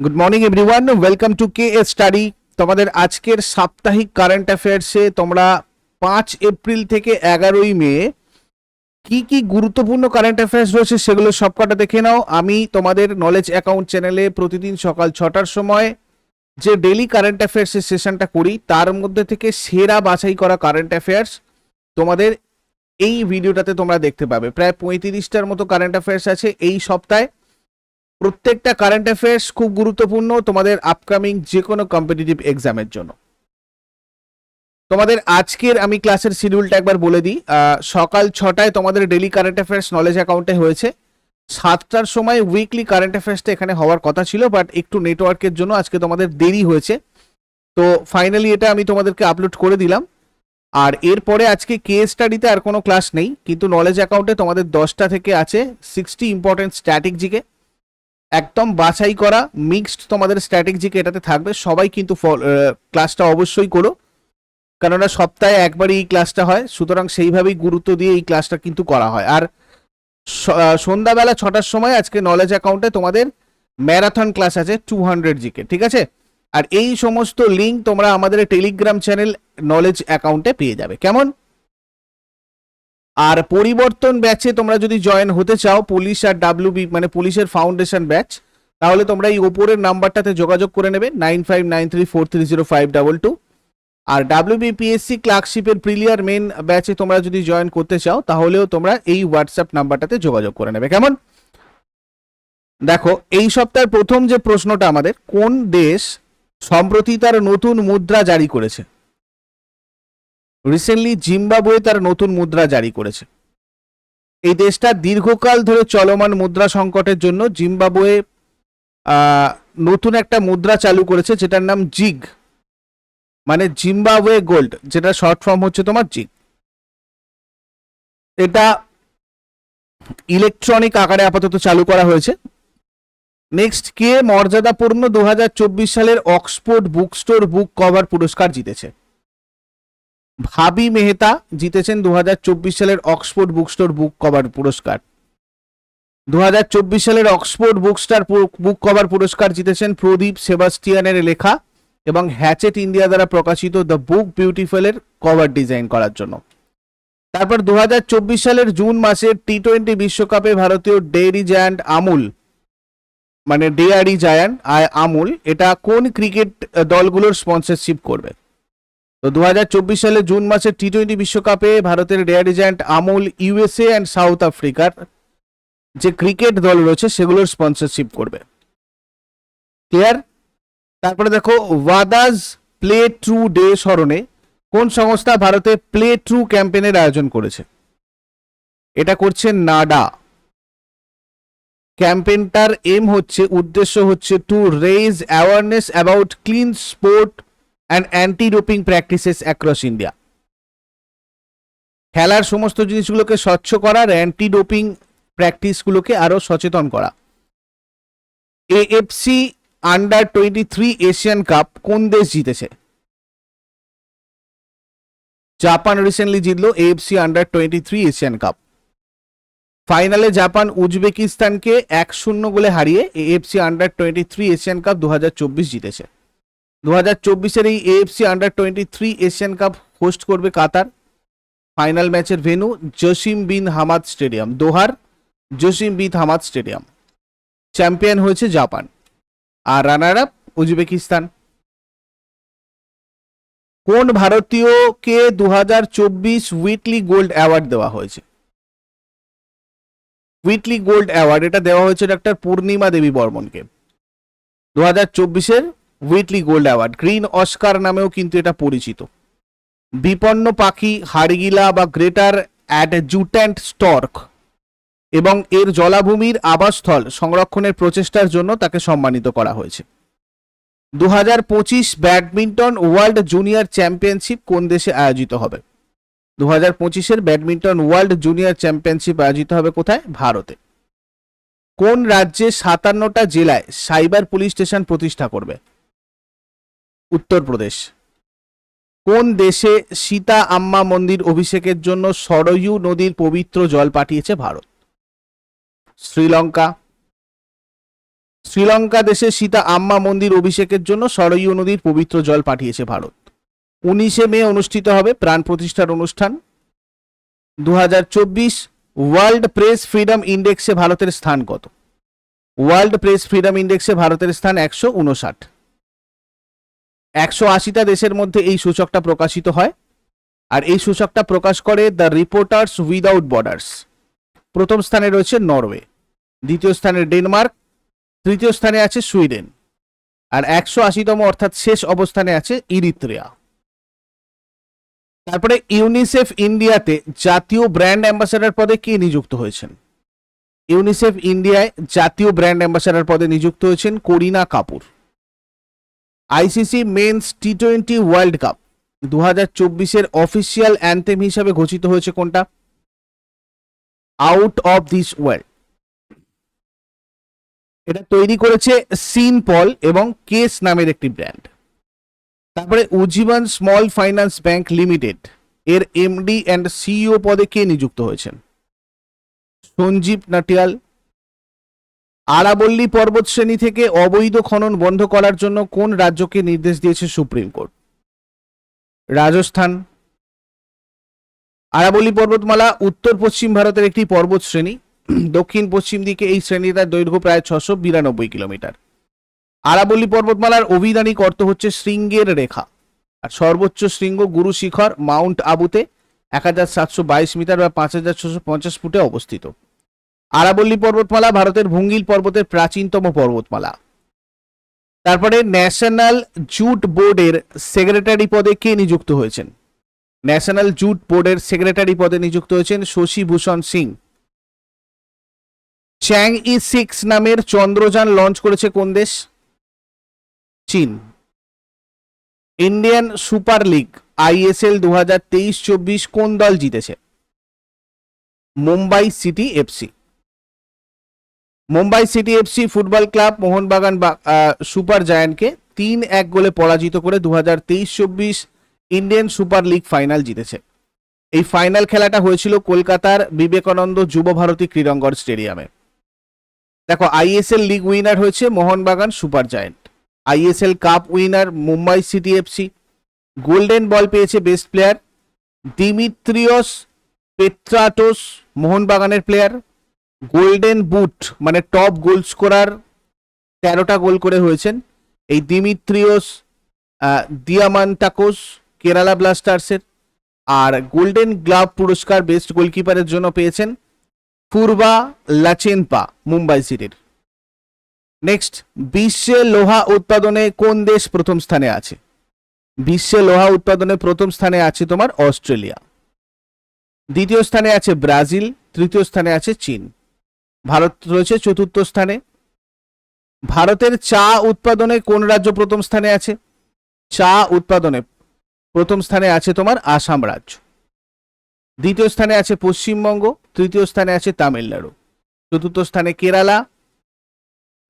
Good morning everyone welcome to K A study তোমাদের আজকের সাপ্তাহিক কারেন্ট অ্যাফেয়ার্সে তোমরা পাঁচ এপ্রিল থেকে এগারোই মে কি কি গুরুত্বপূর্ণ কারেন্ট অ্যাফেয়ার্স রয়েছে সেগুলো সবকটা দেখে নাও। আমি তোমাদের নলেজ অ্যাকাউন্ট চ্যানেলে প্রতিদিন সকাল ছটার সময় যে ডেলি কারেন্ট অ্যাফেয়ার্সের সেশনটা করি, তার মধ্যে থেকে সেরা বাছাই করা কারেন্ট অ্যাফেয়ার্স তোমাদের এই ভিডিওটাতে তোমরা দেখতে পাবে। প্রায় পঁয়ত্রিশটার মতো কারেন্ট অ্যাফেয়ার্স আছে এই সপ্তাহে। প্রত্যেকটা কারেন্ট অ্যাফেয়ার্স খুব গুরুত্বপূর্ণ তোমাদের আপকামিং যে কোনো কম্পিটিটিভ এক্সামের জন্য। তোমাদের আজকের আমি ক্লাসের শিডিউলটা একবার বলে দিই। সকাল ছটায় তোমাদের ডেলি কারেন্ট অ্যাফেয়ার্স নলেজ অ্যাকাউন্টে হয়েছে। সাতটার সময় উইকলি কারেন্ট অ্যাফেয়ার্সটা এখানে হওয়ার কথা ছিল বাট একটু নেটওয়ার্কের জন্য আজকে তোমাদের দেরি হয়েছে। তো ফাইনালি এটা আমি তোমাদেরকে আপলোড করে দিলাম। আর এরপরে আজকে কে স্টাডিতে আর কোনো ক্লাস নেই, কিন্তু নলেজ অ্যাকাউন্টে তোমাদের দশটা থেকে আছে সিক্সটি ইম্পর্টেন্ট স্ট্যাটিক জিকে একদম বাছাই করা মিক্সড তোমাদের স্ট্র্যাটেজিকে এটাতে থাকবে। সবাই কিন্তু ক্লাসটা অবশ্যই করো। কেননা সপ্তাহে একবারই এই ক্লাসটা হয়, সুতরাং সেইভাবেই গুরুত্ব দিয়ে এই ক্লাসটা কিন্তু করা হয়। আর সন্ধ্যাবেলা ছটার সময় আজকে নলেজ অ্যাকাউন্টে তোমাদের ম্যারাথন ক্লাস আছে টু হান্ড্রেড জিকে ঠিক আছে? আর এই সমস্ত লিঙ্ক তোমরা আমাদের টেলিগ্রাম চ্যানেল নলেজ অ্যাকাউন্টে পেয়ে যাবে। কেমন? আর পরিবর্তন ব্যাচে তোমরা যদি জয়েন হতে চাও পুলিশ আর ডাব্লিউবি মানে পুলিশের ফাউন্ডেশন ব্যাচ তাহলে তোমরা এই ওপরের নাম্বারটাতে যোগাযোগ করে নেবে nine five nine three four three zero five double two আর ডাব্লিউবিপিএসসি ক্লার্কশিপের প্রিলিয়ার মেন ব্যাচে তোমরা যদি জয়েন করতে চাও, তাহলেও তোমরা এই হোয়াটসঅ্যাপ নাম্বারটাতে যোগাযোগ করে নেবে। কেমন? দেখো, এই সপ্তাহের প্রথম যে প্রশ্নটা আমাদের, কোন দেশ সম্প্রতি তার নতুন মুদ্রা জারি করেছে? রিসেন্টলি জিম্বাবুয়ে তার নতুন মুদ্রা জারি করেছে। এই দেশটা দীর্ঘকাল ধরে চলমান মুদ্রা সংকটের জন্য জিম্বাবুয়ে নতুন একটা মুদ্রা চালু করেছে যেটার নাম জিগ মানে জিম্বাবুয়ে গোল্ড যেটা শর্ট ফর্ম হচ্ছে তোমার জিগ এটা ইলেকট্রনিক আকারে আপাতত চালু করা হয়েছে। নেক্সট কে মর্যাদাপূর্ণ দু হাজার চব্বিশ সালের Oxford book store book cover পুরস্কার জিতেছে? ভাবি মেহতা জিতেছেন দুহাজার চব্বিশ সালের Oxford book store book cover পুরস্কার। দু হাজার চব্বিশ সালের Oxford book star book cover পুরস্কার জিতেছেন প্রদীপ সেবাস্টিয়ানের লেখা এবং হ্যাচেট ইন্ডিয়া দ্বারা প্রকাশিত দ্য বুক বিউটিফুলের কভার ডিজাইন করার জন্য। তারপর দু হাজার চব্বিশ সালের জুন মাসের টি টোয়েন্টি বিশ্বকাপে ভারতীয় ডেয়ারি জায়ান্ট আমুল মানে ডেয়ারি জায়ান্ট আমুল, এটা কোন ক্রিকেট দলগুলোর স্পন্সরশিপ করবে? তো দু হাজার চব্বিশ সালে জুন মাসে টি টোয়েন্টি বিশ্বকাপে ভারতের dairy giant Amul USA and south আফ্রিকার যে ক্রিকেট দল রয়েছে, সেগুলোর স্পন্সরশিপ করবে। ক্লিয়ার তারপরে দেখো ওয়াদাজ প্লে ট্রু ডে স্মরণে কোন সংস্থা ভারতে প্লে ট্রু ক্যাম্পেনের আয়োজন করেছে? এটা করছে নাডা। ক্যাম্পেনটার এম হচ্ছে, উদ্দেশ্য হচ্ছে to raise awareness about clean sport and doping practices across India খেলার সমস্ত জিনিসগুলোকে স্বচ্ছ করার অ্যান্টি ডোপিং প্র্যাকটিসগুলোকে আরও সচেতন করা। AFC under twenty three Asian cup কোন দেশ জিতেছে? জাপান রিসেন্টলি জিতলো AFC under twenty three Asian cup ফাইনালে জাপান উজবেকিস্তানকে এক শূন্য গোলে হারিয়ে AFC under twenty three Asian cup দু হাজার চব্বিশ জিতেছে। দু হাজার চব্বিশের এই AFC under twenty three Asian cup host করবে কাতার। ফাইনাল ম্যাচের venue Jassim bin Hamad stadium দোহার Jassim bin Hamad stadium champion হয়েছে জাপান। আর রানার আপ উজবেকিস্তান। কোন ভারতীয়কে দু হাজার চব্বিশ উইকলি গোল্ড অ্যাওয়ার্ড দেওয়া হয়েছে? উইকলি গোল্ড অ্যাওয়ার্ড এটা দেওয়া হয়েছে ডাক্তার পূর্ণিমা দেবী বর্মনকে। দু হাজার চব্বিশের weekly gold award green Oscar নামেও কিন্তু এটা পরিচিত। বিপন্ন পাখি হাড়গিলা বা গ্রেটার অ্যাডজুট্যান্ট স্টর্ক। এবং এর জলাভূমির আবাসস্থল সংরক্ষণের প্রচেষ্টার জন্য তাকে সম্মানিত করা হয়েছে। দু হাজার পঁচিশ ব্যাডমিন্টন ওয়ার্ল্ড জুনিয়র চ্যাম্পিয়নশিপ কোন দেশে আয়োজিত হবে? দু হাজার পঁচিশের ব্যাডমিন্টন ওয়ার্ল্ড জুনিয়র চ্যাম্পিয়নশিপ আয়োজিত হবে কোথায়? ভারতে। কোন রাজ্যে সাতান্নটা জেলায় সাইবার পুলিশ স্টেশন প্রতিষ্ঠা করবে? উত্তরপ্রদেশ কোন দেশে সীতা আম্মা মন্দির অভিষেকের জন্য সরয়ু নদীর পবিত্র জল পাঠিয়েছে ভারত? শ্রীলঙ্কা। শ্রীলঙ্কা দেশে সীতা আম্মা মন্দির অভিষেকের জন্য সরয়ু নদীর পবিত্র জল পাঠিয়েছে ভারত। উনিশে মে অনুষ্ঠিত হবে প্রাণ প্রতিষ্ঠার অনুষ্ঠান। দু হাজার চব্বিশ ওয়ার্ল্ড প্রেস ফ্রিডম ইন্ডেক্সে ভারতের স্থান কত? ওয়ার্ল্ড প্রেস ফ্রিডম ইন্ডেক্সে ভারতের স্থান একশো উনষাট। একশো আশিটা দেশের মধ্যে এই সূচকটা প্রকাশিত হয়। আর এই সূচকটা প্রকাশ করে দ্য রিপোর্টার্স উইদাউট বর্ডার্স প্রথম স্থানে রয়েছে নরওয়ে, দ্বিতীয় স্থানে ডেনমার্ক, তৃতীয় স্থানে আছে সুইডেন, আর একশো আশিতম অর্থাৎ শেষ অবস্থানে আছে ইরিত্রিয়া। তারপরে ইউনিসেফ ইন্ডিয়াতে জাতীয় ব্র্যান্ড অ্যাম্বাসাডার পদে কে নিযুক্ত হয়েছেন? ইউনিসেফ ইন্ডিয়ায় জাতীয় ব্র্যান্ড অ্যাম্বাসাডার পদে নিযুক্ত হয়েছেন Kareena Kapoor. ICC men's T twenty world cup. দু হাজার চব্বিশের অফিসিয়াল অ্যান্থেম হিসাবে ঘোষিত হয়েছে কোনটা? Out of this world. এটা তৈরি করেছে সিন পল এবং কেস নামের একটি ব্র্যান্ড। তারপরে Ujjivan small finance bank limited, এর এমডি অ্যান্ড সিইও পদে কে নিযুক্ত হয়েছেন? সঞ্জীব নাটিয়াল আরাবল্লী পর্বত শ্রেণি থেকে অবৈধ খনন বন্ধ করার জন্য কোন রাজ্যকে নির্দেশ দিয়েছে সুপ্রিম কোর্ট? রাজস্থান। আরাবল্লী পর্বতমালা উত্তর পশ্চিম ভারতের একটি পর্বত শ্রেণি দক্ষিণ পশ্চিম দিকে এই শ্রেণীটার দৈর্ঘ্য প্রায় ছশো বিরানব্বই কিলোমিটার। আরাবল্লী পর্বতমালার অভিধানিক অর্থ হচ্ছে শৃঙ্গের রেখা। আর সর্বোচ্চ শৃঙ্গ গুরু শিখর মাউন্ট আবুতে এক হাজার সাতশো বাইশ মিটার বা পাঁচ হাজার ছশো পঞ্চাশ ফুটে অবস্থিত। আরাবল্লী পর্বতমালা ভারতের ভঙ্গিল পর্বতের প্রাচীনতম পর্বতমালা। তারপরে ন্যাশনাল জুট বোর্ডের সেক্রেটারি পদে কে নিযুক্ত হয়েছেন? ন্যাশনাল জুট বোর্ডের সেক্রেটারি পদে নিযুক্ত হয়েছেন Shashi Bhushan Singh. Chang'e six নামের চন্দ্রযান লঞ্চ করেছে কোন দেশ? চীন। ইন্ডিয়ান সুপার লিগ আইএসএল দু হাজার তেইশ চব্বিশ কোন দল জিতেছে? Mumbai city FC Mumbai city FC football club, Mohun Bagan super জায়ান্টকে তিন এক গোলে পরাজিত করে দু হাজার তেইশ চব্বিশ ইন্ডিয়ান সুপার লিগ ফাইনাল জিতেছে। এই ফাইনাল খেলাটা হয়েছিল কলকাতার বিবেকানন্দ যুব ভারতী ক্রীড়াঙ্গন স্টেডিয়ামে। দেখো, আইএসএল লিগ উইনার হয়েছে Mohun Bagan super giant. ISL cup winner Mumbai city FC golden ball পেয়েছে বেস্ট প্লেয়ার। দিমিত্রিয়স পেট্রাটোস মোহনবাগানের প্লেয়ার। গোল্ডেন বুট মানে টপ গোল স্কোরার তেরোটা গোল করে হয়েছেন। এই দিমিত্রিয়স দিয়ামান্টাকোস কেরালা ব্লাস্টার্সের আর গোল্ডেন গ্লাভ পুরস্কার বেস্ট গোলকিপারের জন্য পেয়েছেন পূর্বা লাচেনপা, মুম্বাই সিটির। নেক্সট, বিশ্বে লোহা উৎপাদনে কোন দেশ প্রথম স্থানে আছে? বিশ্বে লোহা উৎপাদনে প্রথম স্থানে আছে তোমার অস্ট্রেলিয়া। দ্বিতীয় স্থানে আছে ব্রাজিল, তৃতীয় স্থানে আছে চীন। ভারত রয়েছে চতুর্থ স্থানে। ভারতের চা উৎপাদনে কোন রাজ্য প্রথম স্থানে আছে? চা উৎপাদনে প্রথম স্থানে আছে তোমার আসাম রাজ্য। দ্বিতীয় স্থানে আছে পশ্চিমবঙ্গ, তৃতীয় স্থানে আছে তামিলনাড়ু। চতুর্থ স্থানে কেরালা।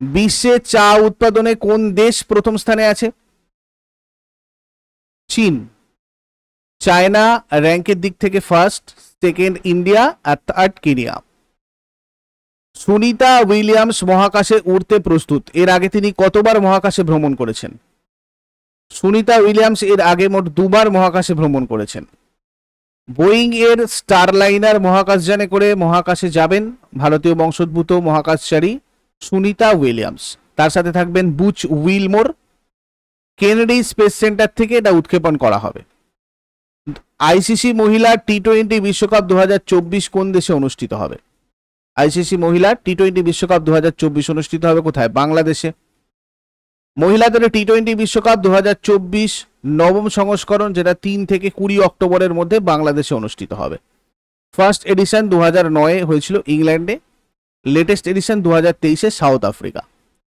বিশ্বে চা উৎপাদনে কোন দেশ প্রথম স্থানে আছে? চীন। চায়না র্যাঙ্কের দিক থেকে ফার্স্ট, সেকেন্ড ইন্ডিয়া আর থার্ড কেনিয়া। সুনিতা উইলিয়ামস মহাকাশে উড়তে প্রস্তুত। এর আগে তিনি কতবার মহাকাশে ভ্রমণ করেছেন? সুনিতা উইলিয়ামস এর আগে মোট দুবার মহাকাশে ভ্রমণ করেছেন। বোয়িং এর স্টারলাইনার মহাকাশযানে করে মহাকাশে যাবেন ভারতীয় বংশোদ্ভূত মহাকাশচারী সুনিতা উইলিয়ামস। তার সাথে থাকবেন Butch Wilmore. Kennedy space centre থেকে এটা উৎক্ষেপণ করা হবে। আইসিসি মহিলা টি টোয়েন্টি বিশ্বকাপ দু হাজার চব্বিশ কোন দেশে অনুষ্ঠিত হবে? আইসিসি মহিলা টি টোয়েন্টি বিশ্বকাপ দু হাজার চব্বিশ অনুষ্ঠিত হবে কোথায়? বাংলাদেশে। মহিলাদের টি টোয়েন্টি বিশ্বকাপ দু হাজার চব্বিশ নবম সংস্করণ, যেটা তিন থেকে কুড়ি অক্টোবরের মধ্যে বাংলাদেশে অনুষ্ঠিত হবে। ফার্স্ট এডিশন দু হাজার নয়ে হয়েছিল ইংল্যান্ডে। লেটেস্ট এডিশন দু হাজার তেইশে সাউথ আফ্রিকা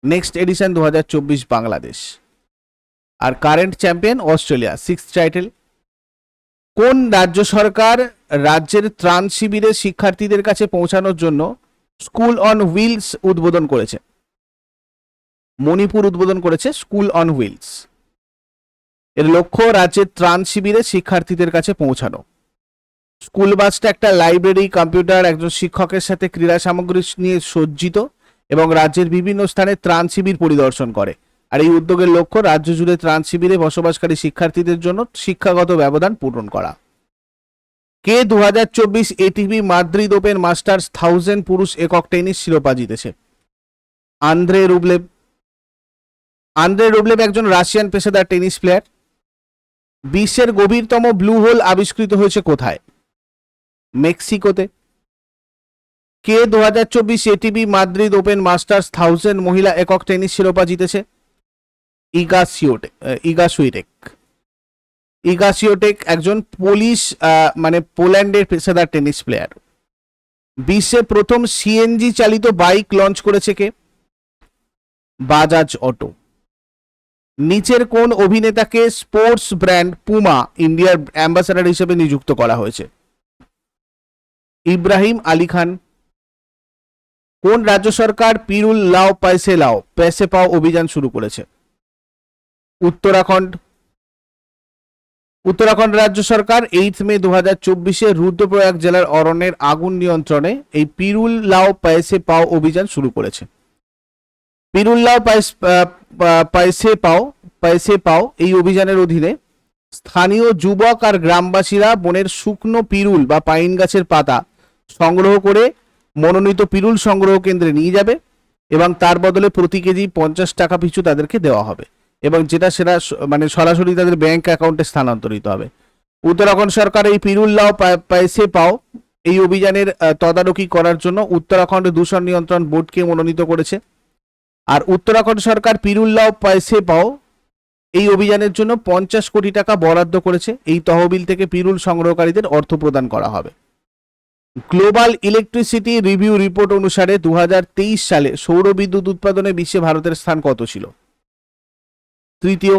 নেক্সট এডিশন দু হাজার চব্বিশ বাংলাদেশ। আর current champion Australia six title কোন রাজ্য সরকার রাজ্যের ত্রাণ শিবিরে শিক্ষার্থীদের কাছে পৌঁছানোর জন্য স্কুল অন হুইলস উদ্বোধন করেছে? মণিপুর উদ্বোধন করেছে স্কুল অন হুইলস। এর লক্ষ্য রাজ্যের ত্রাণ শিবিরে শিক্ষার্থীদের কাছে পৌঁছানো। স্কুল বাসটা একটা লাইব্রেরি, কম্পিউটার, একজন শিক্ষকের সাথে ক্রীড়া সামগ্রী নিয়ে সজ্জিত এবং রাজ্যের বিভিন্ন স্থানে ত্রাণ শিবির পরিদর্শন করে। আর এই উদ্যোগের লক্ষ্য রাজ্য জুড়ে ত্রাণ শিবিরে বসবাসকারী শিক্ষার্থীদের জন্য শিক্ষাগত ব্যবধান পূরণ করা। কে দু হাজার চব্বিশ ATP Madrid Open Masters thousand পুরুষ একক টেনিস শিরোপা জিতেছে। আন্দ্রে রুবলেভ আন্দ্রে রুবলেভ একজন রাশিয়ান পেশাদার টেনিস প্লেয়ার। বিশ্বের গভীরতম ব্লু হোল আবিষ্কৃত হয়েছে কোথায়? মেক্সিকোতে। কে দু হাজার চব্বিশ ATP Madrid open masters thousand মহিলা একক টেনিস শিরোপা জিতেছে? ইগা সিওটে ইগা সুইটেক ইগা সিওটেক একজন পোলিশ মানে পোল্যান্ডের পেশাদার টেনিস প্লেয়ার বিশ্বে প্রথম সিএনজি চালিত বাইক লঞ্চ করেছে কে? বাজাজ অটো নিচের কোন অভিনেতাকে স্পোর্টস ব্র্যান্ড পুমা ইন্ডিয়ার অ্যাম্বাসাডার হিসেবে নিযুক্ত করা হয়েছে? ইব্রাহিম আলী খান। কোন রাজ্য সরকার পিরুল লাও পয়সে লাও পেসে পাও অভিযান শুরু করেছে? উত্তরাখণ্ড। উত্তরাখণ্ড রাজ্য সরকার এইট মে দু হাজার চব্বিশে রুদ্রপ্রয়াগ জেলার অরণ্যের আগুন নিয়ন্ত্রণে এই পিরুল লাও পয়সে পাও অভিযান শুরু করেছে। পিরুল লাও পয়স- পাও, পয়সে পাও এই অভিযানের অধীনে স্থানীয় যুবক আর গ্রামবাসীরা বনের শুকনো পিরুল বা পাইন গাছের পাতা সংগ্রহ করে মনোনীত পিরুল সংগ্রহ কেন্দ্রে নিয়ে যাবে এবং তার বদলে প্রতি কেজি পঞ্চাশ টাকা পিছু তাদেরকে দেওয়া হবে। এবং যেটা সেটা মানে সরাসরি তাদের ব্যাংক অ্যাকাউন্টে স্থানান্তরিত হবে। উত্তরাখণ্ড সরকার এই পিরুল লাও পয়সে পাও। এই অভিযানের তদারকি করার জন্য উত্তরাখণ্ড দূষণ নিয়ন্ত্রণ বোর্ডকে মনোনীত করেছে। আর উত্তরাখণ্ড সরকার পিরুল্লাও পয়সে পাও। এই অভিযানের জন্য পঞ্চাশ কোটি টাকা বরাদ্দ করেছে। এই তহবিল থেকে পিরুল সংগ্রহকারীদের অর্থ প্রদান করা হবে। গ্লোবাল ইলেকট্রিসিটি রিভিউ রিপোর্ট অনুসারে দু হাজার তেইশ সালে সৌর বিদ্যুৎ উৎপাদনে বিশ্বে ভারতের স্থান কত ছিল? তৃতীয়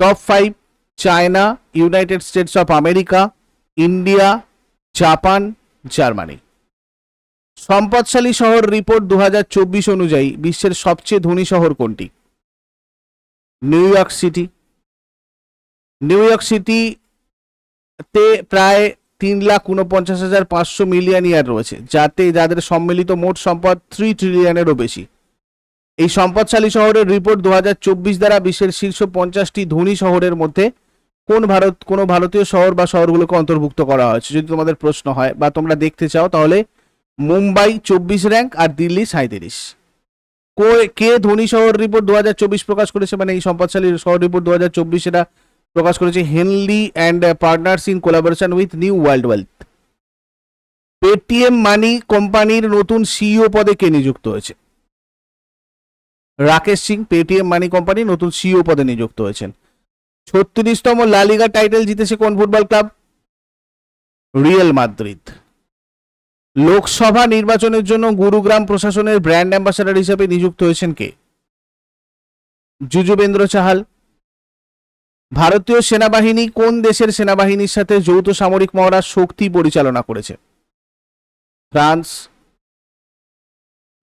top five China United States of America India Japan Germany সম্পদশালী শহর রিপোর্ট দু হাজার চব্বিশ অনুযায়ী বিশ্বের সবচেয়ে ধনী শহর কোনটি? New York city New York সিটিতে প্রায় তিন লাখ উনপঞ্চাশ হাজার পাঁচশো মিলিয়ন ইয়ার রয়েছে, যাতে যাদের সম্মিলিত মোট সম্পদ থ্রি ট্রিলিয়নেরও বেশি। এই সম্পদশালী শহরের রিপোর্ট দু হাজার চব্বিশ দ্বারা বিশ্বের শীর্ষ পঞ্চাশটি ধনী শহরের মধ্যে কোন ভারত, কোন ভারতীয় শহর বা শহরগুলোকে অন্তর্ভুক্ত করা হয়েছে? যদি তোমাদের প্রশ্ন হয় বা তোমরা দেখতে চাও, তাহলে মুম্বাই চব্বিশ র্যাঙ্ক আর দিল্লি সাঁত্রিশ কে ধনী শহর রিপোর্ট দু হাজার চব্বিশ প্রকাশ করেছে? মানে এই সম্পদশালী শহর রিপোর্ট দু হাজার চব্বিশ এটা প্রকাশ করেছে Henley and Partners in collaboration with new world wealth Paytm money কোম্পানির নতুন সিইও পদে কে নিযুক্ত হয়েছে? Rakesh Singh Paytm money company নতুন সিইও পদে নিযুক্ত হয়েছেন। ছত্রিশতম লালিগা টাইটেল জিতেছে কোন football club Real Madrid Lok Sabha নির্বাচনের জন্য গুরুগ্রাম প্রশাসনের ব্র্যান্ড অ্যাম্বাসাডার হিসেবে নিযুক্ত হয়েছেন কে? যুজুবেন্দ্র চাহাল। ভারতীয় সেনাবাহিনী কোন দেশের সেনাবাহিনীর সাথে যৌথ সামরিক মহড়া শক্তি পরিচালনা করেছে? ফ্রান্স।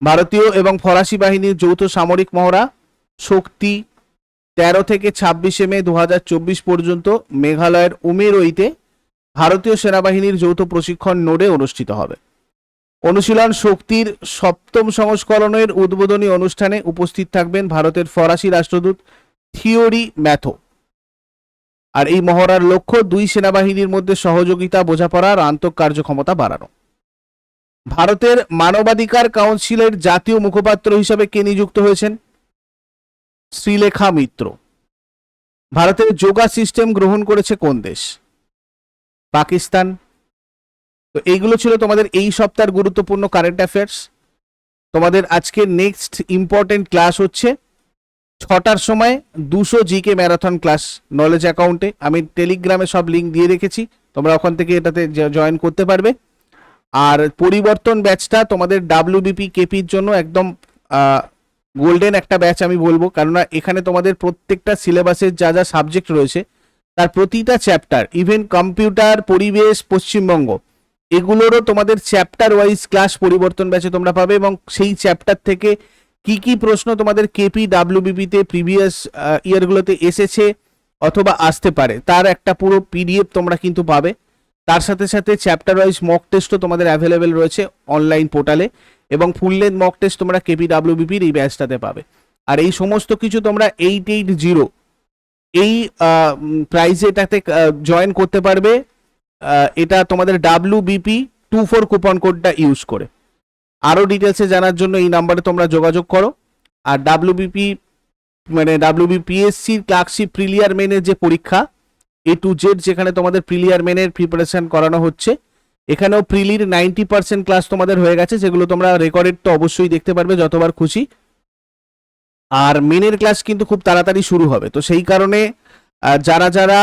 ভারতীয় এবং ফরাসি বাহিনীর যৌথ সামরিক মহড়া শক্তি তেরো থেকে ছাব্বিশে মে দু হাজার চব্বিশ পর্যন্ত মেঘালয়ের উমেরইতে ভারতীয় সেনাবাহিনীর যৌথ প্রশিক্ষণ নোডে অনুষ্ঠিত হবে। অনুশীলন শক্তির সপ্তম সংস্করণের উদ্বোধনী অনুষ্ঠানে উপস্থিত থাকবেন ভারতের ফরাসি রাষ্ট্রদূত থিওরি ম্যাথো। আর এই মহড়ার লক্ষ্য দুই সেনাবাহিনীর মধ্যে সহযোগিতা বোঝাপড়া আর আন্তঃকার্যক্ষমতা বাড়ানো। ভারতের মানবাধিকার কাউন্সিলের জাতীয় মুখপাত্র হিসাবে কে নিযুক্ত হয়েছেন? শ্রীলেখা মিত্র। ভারতের যোগা সিস্টেম গ্রহণ করেছে কোন দেশ? পাকিস্তান। তো এইগুলো ছিল তোমাদের এই সপ্তাহের গুরুত্বপূর্ণ কারেন্ট অ্যাফেয়ার্স তোমাদের আজকে নেক্সট ইম্পর্টেন্ট ক্লাস হচ্ছে ছটার সময় দুশো জিকে ম্যারাথন ক্লাস নলেজ অ্যাকাউন্টে আমি টেলিগ্রামে সব লিঙ্ক দিয়ে রেখেছি। তোমরা ওখান থেকে এটাতে জয়েন করতে পারবে। আর পরিবর্তন ব্যাচটা তোমাদের ডাব্লিউবিপি কেপির জন্য একদম গোল্ডেন একটা ব্যাচ আমি বলব। কেননা এখানে তোমাদের প্রত্যেকটা সিলেবাসের যা যা সাবজেক্ট রয়েছে, তার প্রতিটা চ্যাপ্টার ইভেন কম্পিউটার পরিবেশ, পশ্চিমবঙ্গ, এগুলোরও তোমাদের চ্যাপ্টার ওয়াইজ ক্লাস পরিবর্তন ব্যাচে তোমরা পাবে এবং সেই চ্যাপ্টার থেকে কি কি প্রশ্ন তোমাদের কেপি ডাব্লিউবিপিতে প্রিভিয়াস ইয়ারগুলোতে এসেছে অথবা আসতে পারে, তার একটা পুরো পিডিএফ তোমরা কিন্তু পাবে। তার সাথে সাথে চ্যাপ্টার ওয়াইজ মক টেস্টও তোমাদের অ্যাভেলেবেল রয়েছে অনলাইন পোর্টালে এবং ফুল লেন্থ মক টেস্ট তোমরা কেপি ডাব্লিউবিপির এই ব্যাচটাতে পাবে। আর এই সমস্ত কিছু তোমরা এইট এইট জিরো এই প্রাইজে এটাতে জয়েন করতে পারবে। এটা তোমাদের W BP two four coupon কোডটা ইউজ করে। আরও ডিটেলসে জানার জন্য এই নাম্বারে তোমরা যোগাযোগ করো। আর ডাব্লিউবিপি মানে ডাব্লিউবিপিএসসি ক্লার্কশিপ প্রিলিয়ার মেনের যে পরীক্ষা এ টু জেড যেখানে তোমাদের প্রিলিয়ার মেনের প্রিপারেশন করানো হচ্ছে, এখানেও প্রিলির নাইনটি পার্সেন্ট ক্লাস তোমাদের হয়ে গেছে, যেগুলো তোমরা রেকর্ডেড তো অবশ্যই দেখতে পারবে যতবার খুশি। আর মেনের ক্লাস কিন্তু খুব তাড়াতাড়ি শুরু হবে, তো সেই কারণে যারা যারা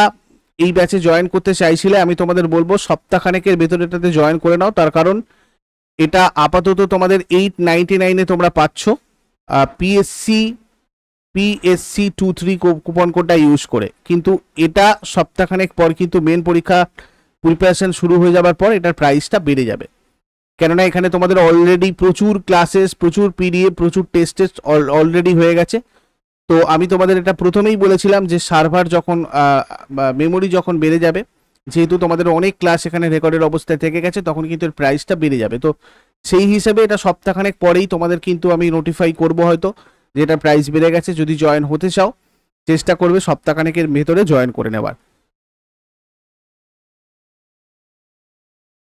এই ব্যাচে জয়েন করতে চাইছিলে, আমি তোমাদের বলব সপ্তাহখানেকের ভেতরে এটাতে জয়েন করে নাও, তার কারণ এটা আপাতত তোমাদের এইট নাইনটি নাইনে তোমরা পাচ্ছ। PSC PSC two three coupon কোডটা ইউজ করে। কিন্তু এটা সপ্তাহখানেক পর কিন্তু মেন পরীক্ষা প্রিপারেশন শুরু হয়ে যাবার পর এটার প্রাইসটা বেড়ে যাবে। কেননা এখানে তোমাদের অলরেডি প্রচুর ক্লাসেস প্রচুর পিডিএফ প্রচুর টেস্ট টেস্ট অলরেডি হয়ে গেছে। তো আমি তোমাদের এটা প্রথমেই বলেছিলাম যে সার্ভার যখন মেমোরি যখন বেড়ে যাবে, যেহেতু তোমাদের অনেক ক্লাস এখানে রেকর্ডের অবস্থায় থেকে গেছে, তখন কিন্তু এর প্রাইসটা বেড়ে যাবে। তো সেই হিসেবে এটা সপ্তাহখানেক পরেই তোমাদের কিন্তু আমি নোটিফাই করব হয়তো। যে এটা প্রাইস বেড়ে গেছে, যদি জয়েন হতে চাও, চেষ্টা করবে সপ্তাহখানেকের ভেতরে জয়েন করে নেবার।